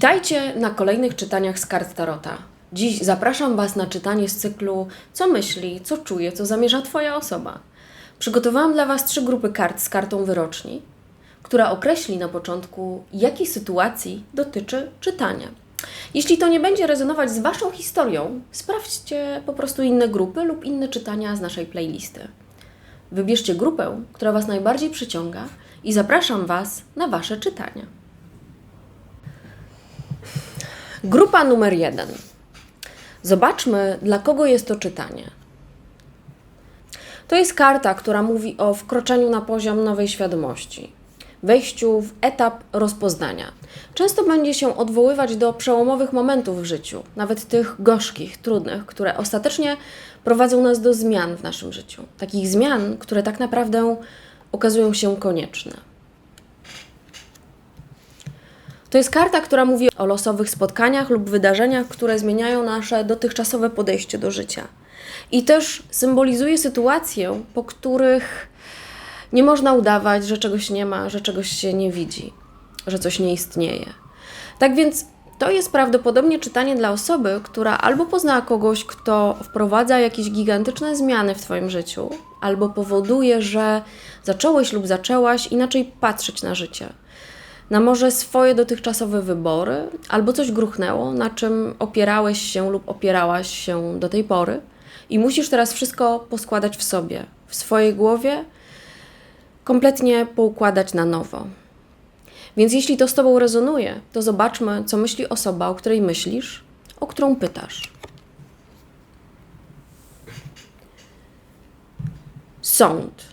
Witajcie na kolejnych czytaniach z kart Tarota. Dziś zapraszam Was na czytanie z cyklu Co myśli, co czuje, co zamierza Twoja osoba. Przygotowałam dla Was trzy grupy kart z kartą wyroczni, która określi na początku, jakiej sytuacji dotyczy czytania. Jeśli to nie będzie rezonować z Waszą historią, sprawdźcie po prostu inne grupy lub inne czytania z naszej playlisty. Wybierzcie grupę, która Was najbardziej przyciąga i zapraszam Was na Wasze czytania. Grupa numer jeden. Zobaczmy, dla kogo jest to czytanie. To jest karta, która mówi o wkroczeniu na poziom nowej świadomości, wejściu w etap rozpoznania. Często będzie się odwoływać do przełomowych momentów w życiu, nawet tych gorzkich, trudnych, które ostatecznie prowadzą nas do zmian w naszym życiu. Takich zmian, które tak naprawdę okazują się konieczne. To jest karta, która mówi o losowych spotkaniach lub wydarzeniach, które zmieniają nasze dotychczasowe podejście do życia. I też symbolizuje sytuacje, po których nie można udawać, że czegoś nie ma, że czegoś się nie widzi, że coś nie istnieje. Tak więc to jest prawdopodobnie czytanie dla osoby, która albo poznała kogoś, kto wprowadza jakieś gigantyczne zmiany w Twoim życiu, albo powoduje, że zacząłeś lub zaczęłaś inaczej patrzeć na życie na może swoje dotychczasowe wybory, albo coś gruchnęło, na czym opierałeś się lub opierałaś się do tej pory i musisz teraz wszystko poskładać w sobie, w swojej głowie, kompletnie poukładać na nowo. Więc jeśli to z Tobą rezonuje, to zobaczmy, co myśli osoba, o której myślisz, o którą pytasz. Sąd.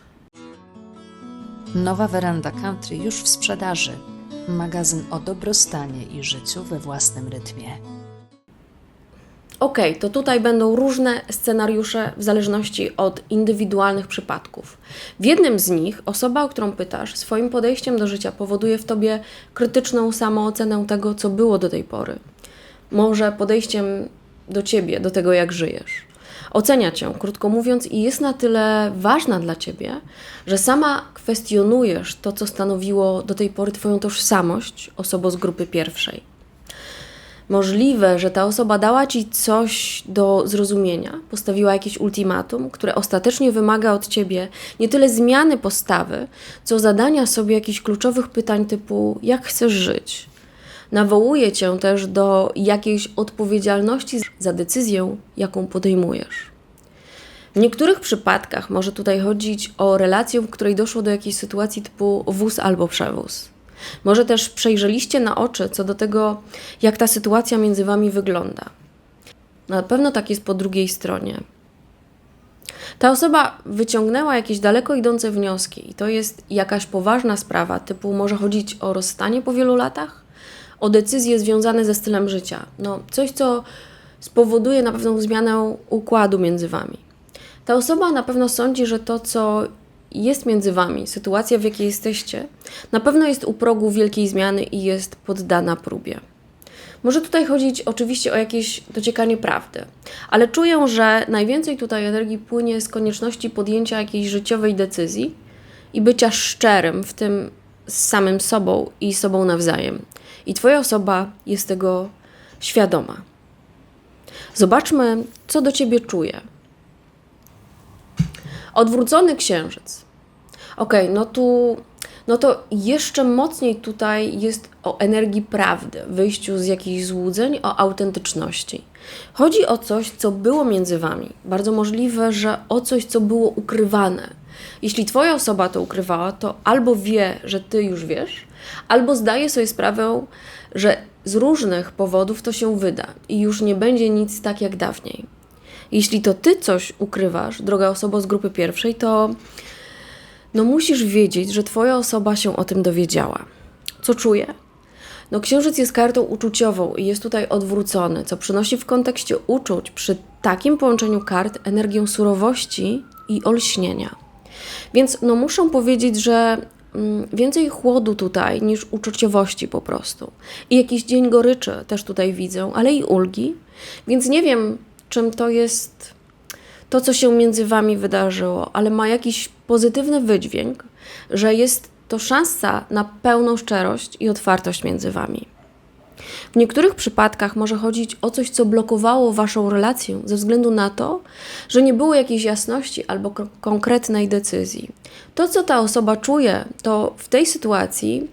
Nowa weranda country już w sprzedaży. Magazyn o dobrostanie i życiu we własnym rytmie. Ok, to tutaj będą różne scenariusze w zależności od indywidualnych przypadków. W jednym z nich osoba, o którą pytasz, swoim podejściem do życia powoduje w tobie krytyczną samoocenę tego, co było do tej pory. Może podejściem do ciebie, do tego, jak żyjesz. Ocenia cię, krótko mówiąc, i jest na tyle ważna dla ciebie, że sama kwestionujesz to, co stanowiło do tej pory twoją tożsamość, osobo z grupy pierwszej. Możliwe, że ta osoba dała ci coś do zrozumienia, postawiła jakieś ultimatum, które ostatecznie wymaga od ciebie nie tyle zmiany postawy, co zadania sobie jakichś kluczowych pytań typu: jak chcesz żyć? Nawołuje cię też do jakiejś odpowiedzialności za decyzję, jaką podejmujesz. W niektórych przypadkach może tutaj chodzić o relację, w której doszło do jakiejś sytuacji typu wóz albo przewóz. Może też przejrzeliście na oczy co do tego, jak ta sytuacja między wami wygląda. Na pewno tak jest po drugiej stronie. Ta osoba wyciągnęła jakieś daleko idące wnioski, i to jest jakaś poważna sprawa, typu może chodzić o rozstanie po wielu latach, o decyzje związane ze stylem życia. No, coś, co spowoduje na pewną zmianę układu między wami. Ta osoba na pewno sądzi, że to, co jest między wami, sytuacja, w jakiej jesteście, na pewno jest u progu wielkiej zmiany i jest poddana próbie. Może tutaj chodzić oczywiście o jakieś dociekanie prawdy, ale czuję, że najwięcej tutaj energii płynie z konieczności podjęcia jakiejś życiowej decyzji i bycia szczerym w tym z samym sobą i sobą nawzajem. I Twoja osoba jest tego świadoma. Zobaczmy, co do Ciebie czuje. Odwrócony księżyc. Ok, no tu, no to jeszcze mocniej tutaj jest o energii prawdy, wyjściu z jakichś złudzeń, o autentyczności. Chodzi o coś, co było między wami. Bardzo możliwe, że o coś, co było ukrywane. Jeśli Twoja osoba to ukrywała, to albo wie, że Ty już wiesz, albo zdaje sobie sprawę, że z różnych powodów to się wyda i już nie będzie nic tak jak dawniej. Jeśli to Ty coś ukrywasz, droga osoba z grupy pierwszej, to no musisz wiedzieć, że Twoja osoba się o tym dowiedziała. Co czuje? No, księżyc jest kartą uczuciową i jest tutaj odwrócony, co przynosi w kontekście uczuć przy takim połączeniu kart energię surowości i olśnienia. Więc no, muszę powiedzieć, że więcej chłodu tutaj niż uczuciowości po prostu. I jakiś dzień goryczy też tutaj widzę, ale i ulgi. Więc nie wiem, czym to jest to, co się między wami wydarzyło, ale ma jakiś pozytywny wydźwięk, że jest to szansa na pełną szczerość i otwartość między wami. W niektórych przypadkach może chodzić o coś, co blokowało Waszą relację ze względu na to, że nie było jakiejś jasności albo ko- konkretnej decyzji. To, co ta osoba czuje, to w tej sytuacji,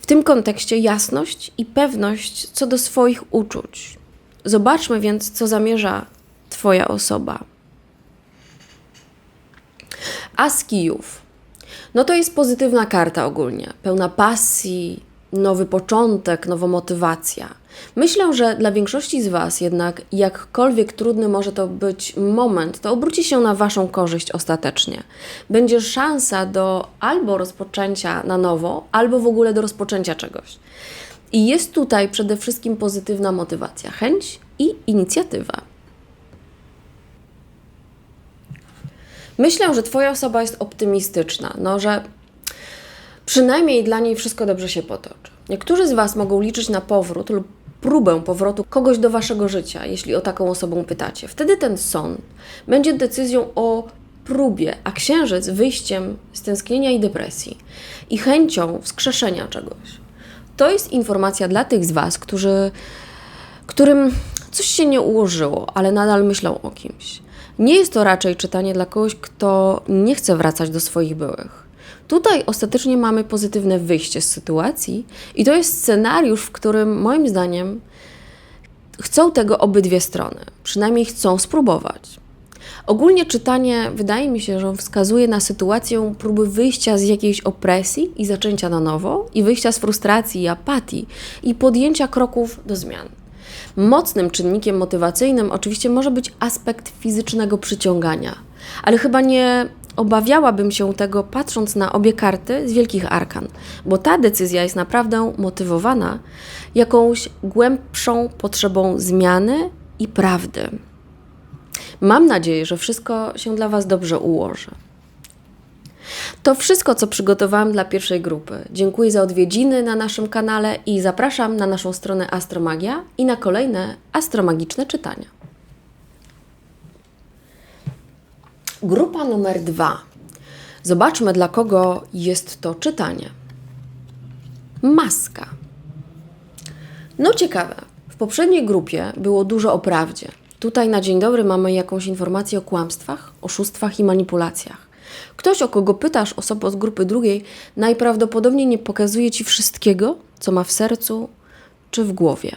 w tym kontekście jasność i pewność co do swoich uczuć. Zobaczmy więc, co zamierza Twoja osoba. As kijów. No to jest pozytywna karta ogólnie, pełna pasji, nowy początek, nowa motywacja. Myślę, że dla większości z Was jednak, jakkolwiek trudny może to być moment, to obróci się na Waszą korzyść ostatecznie. Będzie szansa do albo rozpoczęcia na nowo, albo w ogóle do rozpoczęcia czegoś. I jest tutaj przede wszystkim pozytywna motywacja, chęć i inicjatywa. Myślę, że Twoja osoba jest optymistyczna, no, że przynajmniej dla niej wszystko dobrze się potoczy. Niektórzy z Was mogą liczyć na powrót lub próbę powrotu kogoś do Waszego życia, jeśli o taką osobę pytacie. Wtedy ten sąd będzie decyzją o próbie, a księżyc wyjściem z tęsknienia i depresji i chęcią wskrzeszenia czegoś. To jest informacja dla tych z Was, którzy, którym coś się nie ułożyło, ale nadal myślą o kimś. Nie jest to raczej czytanie dla kogoś, kto nie chce wracać do swoich byłych. Tutaj ostatecznie mamy pozytywne wyjście z sytuacji, i to jest scenariusz, w którym moim zdaniem chcą tego obydwie strony, przynajmniej chcą spróbować. Ogólnie czytanie wydaje mi się, że wskazuje na sytuację próby wyjścia z jakiejś opresji i zaczęcia na nowo, i wyjścia z frustracji i apatii, i podjęcia kroków do zmian. Mocnym czynnikiem motywacyjnym oczywiście może być aspekt fizycznego przyciągania, ale chyba nie obawiałabym się tego patrząc na obie karty z wielkich arkan, bo ta decyzja jest naprawdę motywowana jakąś głębszą potrzebą zmiany i prawdy. Mam nadzieję, że wszystko się dla Was dobrze ułoży. To wszystko, co przygotowałam dla pierwszej grupy. Dziękuję za odwiedziny na naszym kanale i zapraszam na naszą stronę Astromagia i na kolejne astromagiczne czytania. Grupa numer dwa. Zobaczmy, dla kogo jest to czytanie. Maska. No ciekawe. W poprzedniej grupie było dużo o prawdzie. Tutaj na dzień dobry mamy jakąś informację o kłamstwach, oszustwach i manipulacjach. Ktoś, o kogo pytasz, osoba z grupy drugiej, najprawdopodobniej nie pokazuje ci wszystkiego, co ma w sercu czy w głowie.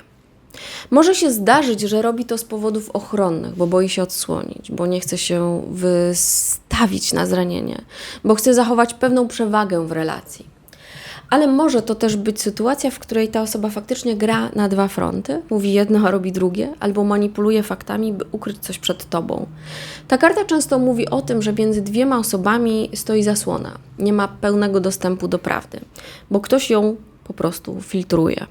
Może się zdarzyć, że robi to z powodów ochronnych, bo boi się odsłonić, bo nie chce się wystawić na zranienie, bo chce zachować pewną przewagę w relacji. Ale może to też być sytuacja, w której ta osoba faktycznie gra na dwa fronty, mówi jedno, a robi drugie, albo manipuluje faktami, by ukryć coś przed tobą. Ta karta często mówi o tym, że między dwiema osobami stoi zasłona, nie ma pełnego dostępu do prawdy, bo ktoś ją po prostu filtruje.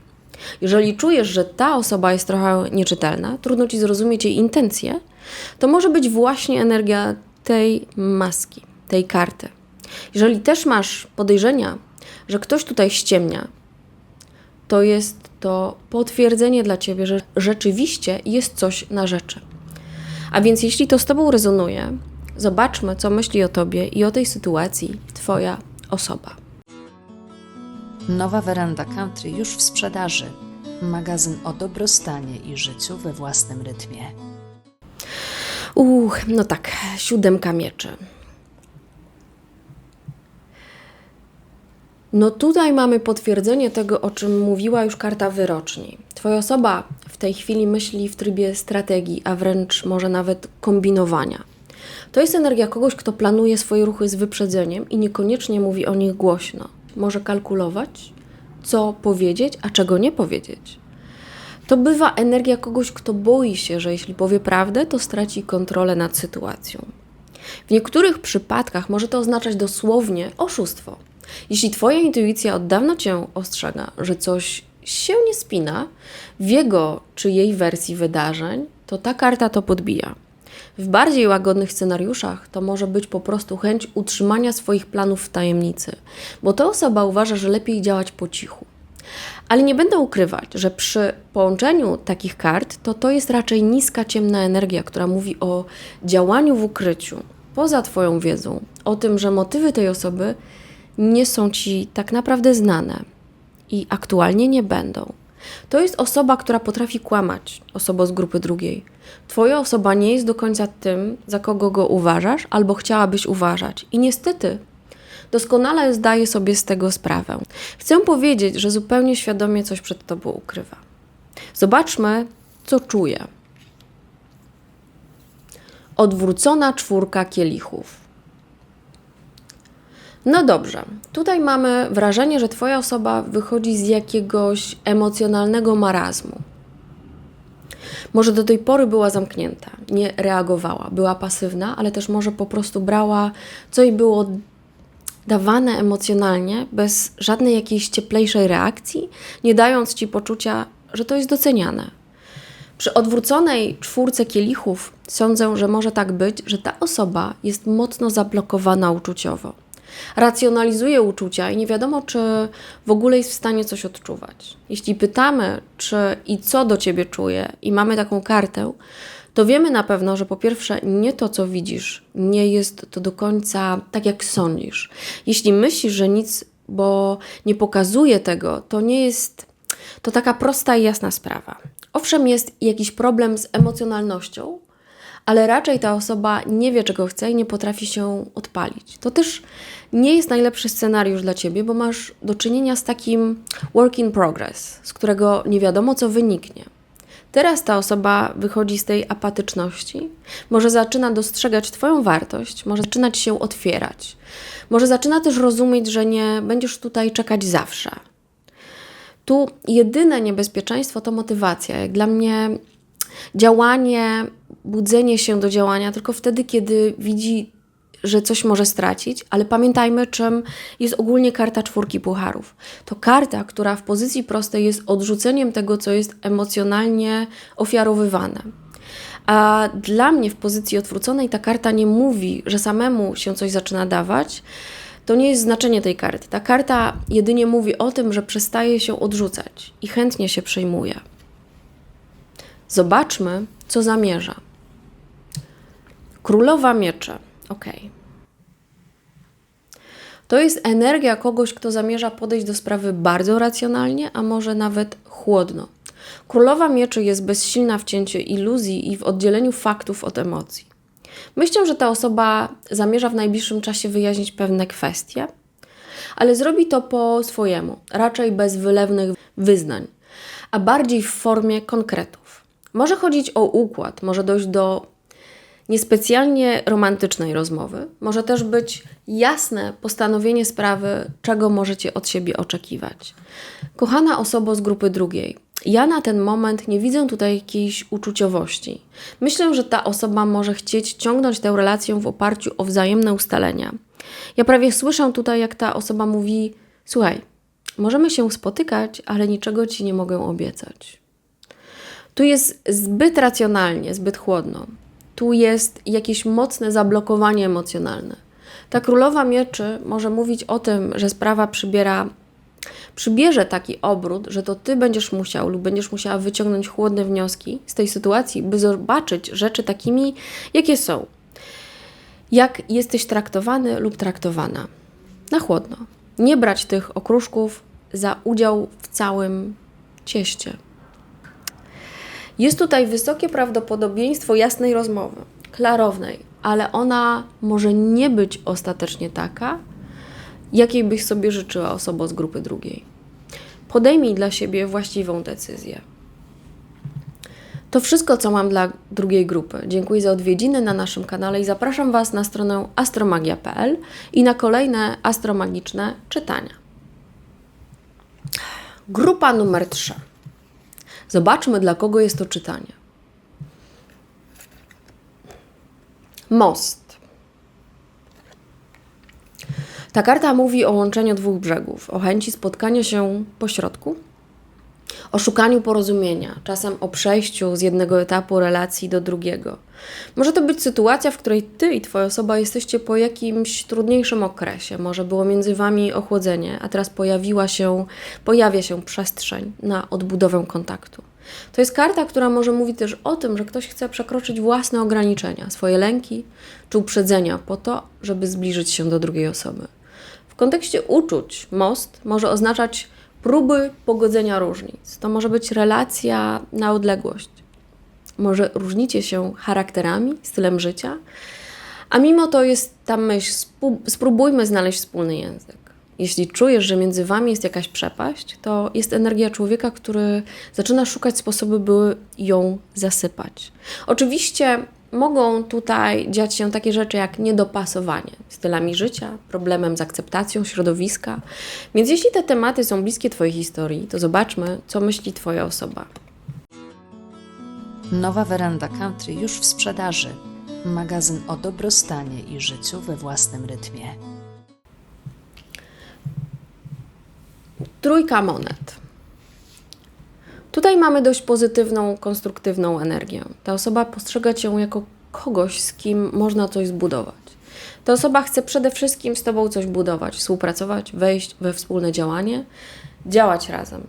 Jeżeli czujesz, że ta osoba jest trochę nieczytelna, trudno ci zrozumieć jej intencje, to może być właśnie energia tej maski, tej karty. Jeżeli też masz podejrzenia, że ktoś tutaj ściemnia, to jest to potwierdzenie dla ciebie, że rzeczywiście jest coś na rzeczy. A więc jeśli to z tobą rezonuje, zobaczmy, co myśli o tobie i o tej sytuacji twoja osoba. Nowa weranda country już w sprzedaży. Magazyn o dobrostanie i życiu we własnym rytmie. Uch, no tak, siódemka mieczy. No tutaj mamy potwierdzenie tego, o czym mówiła już karta wyroczni. Twoja osoba w tej chwili myśli w trybie strategii, a wręcz może nawet kombinowania. To jest energia kogoś, kto planuje swoje ruchy z wyprzedzeniem i niekoniecznie mówi o nich głośno. Może kalkulować, co powiedzieć, a czego nie powiedzieć. To bywa energia kogoś, kto boi się, że jeśli powie prawdę, to straci kontrolę nad sytuacją. W niektórych przypadkach może to oznaczać dosłownie oszustwo. Jeśli Twoja intuicja od dawna Cię ostrzega, że coś się nie spina w jego czy jej wersji wydarzeń, to ta karta to podbija. W bardziej łagodnych scenariuszach to może być po prostu chęć utrzymania swoich planów w tajemnicy, bo ta osoba uważa, że lepiej działać po cichu. Ale nie będę ukrywać, że przy połączeniu takich kart to to jest raczej niska, ciemna energia, która mówi o działaniu w ukryciu, poza Twoją wiedzą, o tym, że motywy tej osoby nie są Ci tak naprawdę znane i aktualnie nie będą. To jest osoba, która potrafi kłamać, osoba z grupy drugiej. Twoja osoba nie jest do końca tym, za kogo go uważasz albo chciałabyś uważać. I niestety doskonale zdaje sobie z tego sprawę. Chcę powiedzieć, że zupełnie świadomie coś przed tobą ukrywa. Zobaczmy, co czuje. Odwrócona czwórka kielichów. No dobrze, tutaj mamy wrażenie, że Twoja osoba wychodzi z jakiegoś emocjonalnego marazmu. Może do tej pory była zamknięta, nie reagowała, była pasywna, ale też może po prostu brała, co jej było dawane emocjonalnie, bez żadnej jakiejś cieplejszej reakcji, nie dając ci poczucia, że to jest doceniane. Przy odwróconej czwórce kielichów sądzę, że może tak być, że ta osoba jest mocno zablokowana uczuciowo. Racjonalizuje uczucia i nie wiadomo, czy w ogóle jest w stanie coś odczuwać. Jeśli pytamy, czy i co do ciebie czuje, i mamy taką kartę, to wiemy na pewno, że po pierwsze, nie to, co widzisz, nie jest to do końca tak, jak sądzisz. Jeśli myślisz, że nic, bo nie pokazuje tego, to nie jest to taka prosta i jasna sprawa. Owszem, jest jakiś problem z emocjonalnością, ale raczej ta osoba nie wie, czego chce i nie potrafi się odpalić. To też nie jest najlepszy scenariusz dla ciebie, bo masz do czynienia z takim work in progress, z którego nie wiadomo, co wyniknie. Teraz ta osoba wychodzi z tej apatyczności, może zaczyna dostrzegać Twoją wartość, może zaczynać się otwierać, może zaczyna też rozumieć, że nie będziesz tutaj czekać zawsze. Tu jedyne niebezpieczeństwo to motywacja. Jak dla mnie działanie, budzenie się do działania tylko wtedy, kiedy widzi, że coś może stracić, ale pamiętajmy, czym jest ogólnie karta czwórki pucharów. To karta, która w pozycji prostej jest odrzuceniem tego, co jest emocjonalnie ofiarowywane. A dla mnie w pozycji odwróconej ta karta nie mówi, że samemu się coś zaczyna dawać. To nie jest znaczenie tej karty. Ta karta jedynie mówi o tym, że przestaje się odrzucać i chętnie się przejmuje. Zobaczmy, co zamierza. Królowa miecze. Ok. To jest energia kogoś, kto zamierza podejść do sprawy bardzo racjonalnie, a może nawet chłodno. Królowa mieczy jest bezsilna w cięciu iluzji i w oddzieleniu faktów od emocji. Myślę, że ta osoba zamierza w najbliższym czasie wyjaśnić pewne kwestie, ale zrobi to po swojemu, raczej bez wylewnych wyznań, a bardziej w formie konkretów. Może chodzić o układ, może dojść do niespecjalnie romantycznej rozmowy, może też być jasne postanowienie sprawy, czego możecie od siebie oczekiwać. Kochana osoba z grupy drugiej, ja na ten moment nie widzę tutaj jakiejś uczuciowości. Myślę, że ta osoba może chcieć ciągnąć tę relację w oparciu o wzajemne ustalenia. Ja prawie słyszę tutaj, jak ta osoba mówi: Słuchaj, możemy się spotykać, ale niczego ci nie mogę obiecać. Tu jest zbyt racjonalnie, zbyt chłodno. Tu jest jakieś mocne zablokowanie emocjonalne. Ta królowa mieczy może mówić o tym, że sprawa przybiera przybierze taki obrót, że to ty będziesz musiał lub będziesz musiała wyciągnąć chłodne wnioski z tej sytuacji, by zobaczyć rzeczy takimi, jakie są. Jak jesteś traktowany lub traktowana. Na chłodno. Nie brać tych okruszków za udział w całym cieście. Jest tutaj wysokie prawdopodobieństwo jasnej rozmowy, klarownej, ale ona może nie być ostatecznie taka, jakiej byś sobie życzyła osoba z grupy drugiej. Podejmij dla siebie właściwą decyzję. To wszystko, co mam dla drugiej grupy. Dziękuję za odwiedziny na naszym kanale i zapraszam Was na stronę astromagia.pl i na kolejne astromagiczne czytania. Grupa numer 3. Zobaczmy, dla kogo jest to czytanie. Most. Ta karta mówi o łączeniu dwóch brzegów, o chęci spotkania się po środku, o szukaniu porozumienia, czasem o przejściu z jednego etapu relacji do drugiego. Może to być sytuacja, w której ty i twoja osoba jesteście po jakimś trudniejszym okresie. Może było między wami ochłodzenie, a teraz pojawiła się, pojawia się przestrzeń na odbudowę kontaktu. To jest karta, która może mówić też o tym, że ktoś chce przekroczyć własne ograniczenia, swoje lęki czy uprzedzenia po to, żeby zbliżyć się do drugiej osoby. W kontekście uczuć most może oznaczać próby pogodzenia różnic. To może być relacja na odległość. Może różnicie się charakterami, stylem życia, a mimo to jest ta myśl, spróbujmy znaleźć wspólny język. Jeśli czujesz, że między wami jest jakaś przepaść, to jest energia człowieka, który zaczyna szukać sposobu, by ją zasypać. Oczywiście mogą tutaj dziać się takie rzeczy jak niedopasowanie stylami życia, problemem z akceptacją środowiska. Więc jeśli te tematy są bliskie Twojej historii, to zobaczmy, co myśli Twoja osoba. Nowa weranda country już w sprzedaży. Magazyn o dobrostanie i życiu we własnym rytmie. Trójka monet. Tutaj mamy dość pozytywną, konstruktywną energię. Ta osoba postrzega Cię jako kogoś, z kim można coś zbudować. Ta osoba chce przede wszystkim z Tobą coś budować, współpracować, wejść we wspólne działanie, działać razem.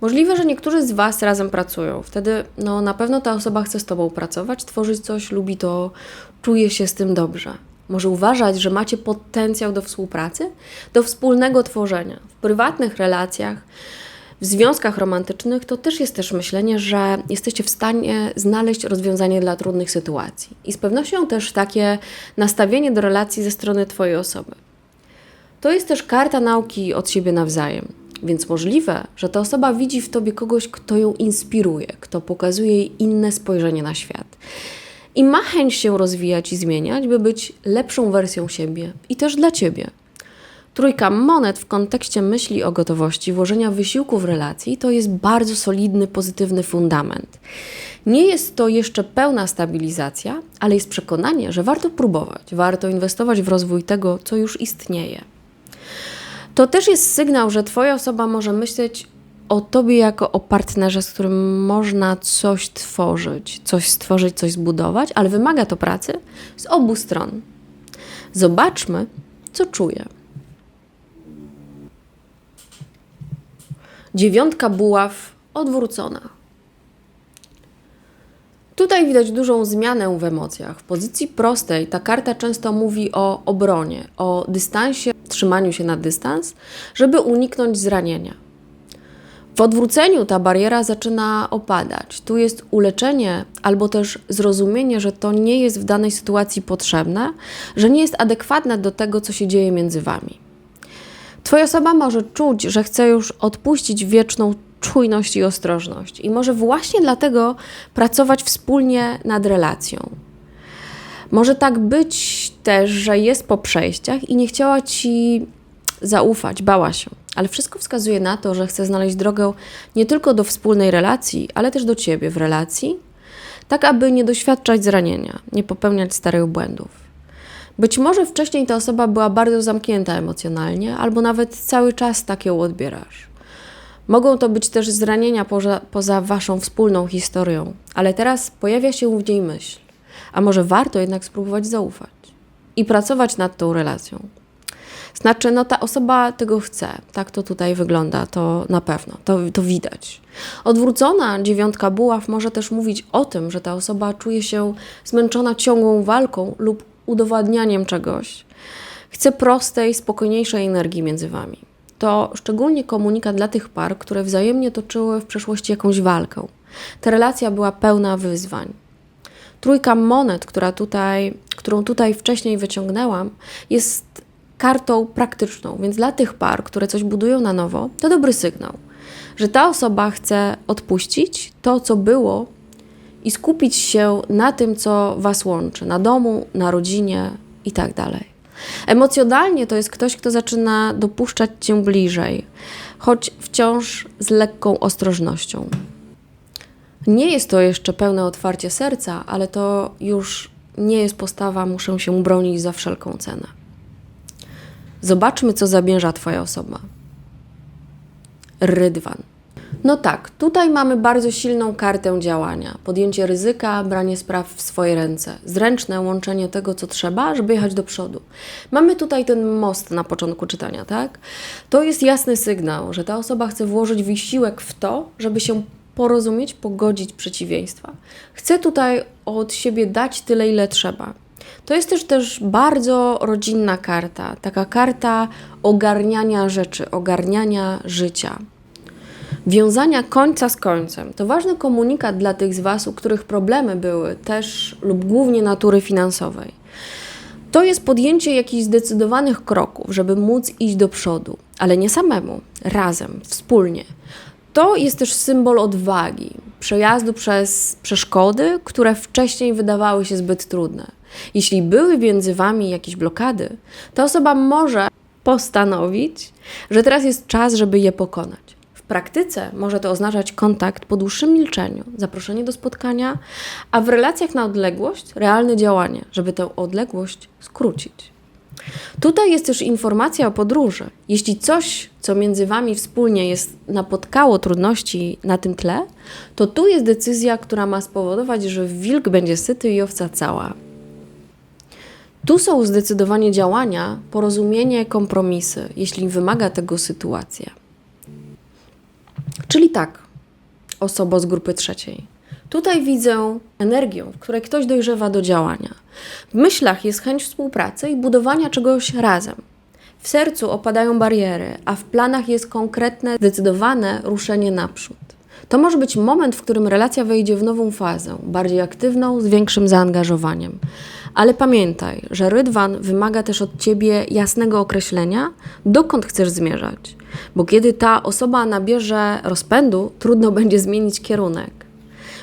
Możliwe, że niektórzy z Was razem pracują. Wtedy no, na pewno ta osoba chce z Tobą pracować, tworzyć coś, lubi to, czuje się z tym dobrze. Może uważać, że macie potencjał do współpracy, do wspólnego tworzenia. W prywatnych relacjach, w związkach romantycznych to też jest też myślenie, że jesteście w stanie znaleźć rozwiązanie dla trudnych sytuacji. I z pewnością też takie nastawienie do relacji ze strony Twojej osoby. To jest też karta nauki od siebie nawzajem. Więc możliwe, że ta osoba widzi w tobie kogoś, kto ją inspiruje, kto pokazuje jej inne spojrzenie na świat. I ma chęć się rozwijać i zmieniać, by być lepszą wersją siebie i też dla ciebie. Trójka monet w kontekście myśli o gotowości włożenia wysiłku w relacji to jest bardzo solidny, pozytywny fundament. Nie jest to jeszcze pełna stabilizacja, ale jest przekonanie, że warto próbować, warto inwestować w rozwój tego, co już istnieje. To też jest sygnał, że Twoja osoba może myśleć o Tobie jako o partnerze, z którym można coś tworzyć, coś stworzyć, coś zbudować, ale wymaga to pracy z obu stron. Zobaczmy, co czuje. Dziewiątka buław odwrócona. Tutaj widać dużą zmianę w emocjach. W pozycji prostej ta karta często mówi o obronie, o dystansie, trzymaniu się na dystans, żeby uniknąć zranienia. W odwróceniu ta bariera zaczyna opadać. Tu jest uleczenie albo też zrozumienie, że to nie jest w danej sytuacji potrzebne, że nie jest adekwatne do tego, co się dzieje między wami. Twoja osoba może czuć, że chce już odpuścić wieczną czujność i ostrożność, i może właśnie dlatego pracować wspólnie nad relacją. Może tak być też, że jest po przejściach i nie chciała ci zaufać, bała się, ale wszystko wskazuje na to, że chce znaleźć drogę nie tylko do wspólnej relacji, ale też do ciebie w relacji, tak aby nie doświadczać zranienia, nie popełniać starych błędów. Być może wcześniej ta osoba była bardzo zamknięta emocjonalnie, albo nawet cały czas tak ją odbierasz. Mogą to być też zranienia poza, poza waszą wspólną historią, ale teraz pojawia się w niej myśl, a może warto jednak spróbować zaufać i pracować nad tą relacją. Znaczy, no ta osoba tego chce, tak to tutaj wygląda, to na pewno, to, to widać. Odwrócona dziewiątka buław może też mówić o tym, że ta osoba czuje się zmęczona ciągłą walką lub udowadnianiem czegoś. Chce prostej, spokojniejszej energii między wami. To szczególnie komunikat dla tych par, które wzajemnie toczyły w przeszłości jakąś walkę. Ta relacja była pełna wyzwań. Trójka monet, która tutaj, którą tutaj wcześniej wyciągnęłam, jest kartą praktyczną, więc dla tych par, które coś budują na nowo, to dobry sygnał, że ta osoba chce odpuścić to, co było i skupić się na tym, co Was łączy, na domu, na rodzinie i tak. Emocjonalnie to jest ktoś, kto zaczyna dopuszczać Cię bliżej, choć wciąż z lekką ostrożnością. Nie jest to jeszcze pełne otwarcie serca, ale to już nie jest postawa, muszę się bronić za wszelką cenę. Zobaczmy, co zamierza Twoja osoba. Rydwan. No tak, tutaj mamy bardzo silną kartę działania. Podjęcie ryzyka, branie spraw w swoje ręce. Zręczne łączenie tego, co trzeba, żeby jechać do przodu. Mamy tutaj ten most na początku czytania, tak? To jest jasny sygnał, że ta osoba chce włożyć wysiłek w to, żeby się porozumieć, pogodzić przeciwieństwa. Chce tutaj od siebie dać tyle, ile trzeba. To jest też, też bardzo rodzinna karta, taka karta ogarniania rzeczy, ogarniania życia. Wiązania końca z końcem. To ważny komunikat dla tych z Was, u których problemy były też lub głównie natury finansowej. To jest podjęcie jakichś zdecydowanych kroków, żeby móc iść do przodu, ale nie samemu, razem, wspólnie. To jest też symbol odwagi, przejazdu przez przeszkody, które wcześniej wydawały się zbyt trudne. Jeśli były między Wami jakieś blokady, ta osoba może postanowić, że teraz jest czas, żeby je pokonać. Praktyce może to oznaczać kontakt po dłuższym milczeniu, zaproszenie do spotkania, a w relacjach na odległość realne działanie, żeby tę odległość skrócić. Tutaj jest też informacja o podróży. Jeśli coś, co między Wami wspólnie jest, napotkało trudności na tym tle, to tu jest decyzja, która ma spowodować, że wilk będzie syty i owca cała. Tu są zdecydowanie działania, porozumienie, kompromisy, jeśli wymaga tego sytuacja. Czyli tak, osoba z grupy trzeciej. Tutaj widzę energię, w której ktoś dojrzewa do działania. W myślach jest chęć współpracy i budowania czegoś razem. W sercu opadają bariery, a w planach jest konkretne, zdecydowane ruszenie naprzód. To może być moment, w którym relacja wejdzie w nową fazę, bardziej aktywną, z większym zaangażowaniem. Ale pamiętaj, że rydwan wymaga też od ciebie jasnego określenia, dokąd chcesz zmierzać. Bo kiedy ta osoba nabierze rozpędu, trudno będzie zmienić kierunek.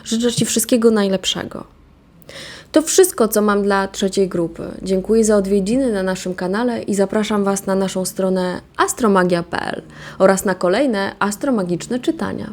Życzę Ci wszystkiego najlepszego. To wszystko, co mam dla trzeciej grupy. Dziękuję za odwiedziny na naszym kanale i zapraszam Was na naszą stronę astromagia.pl oraz na kolejne astromagiczne czytania.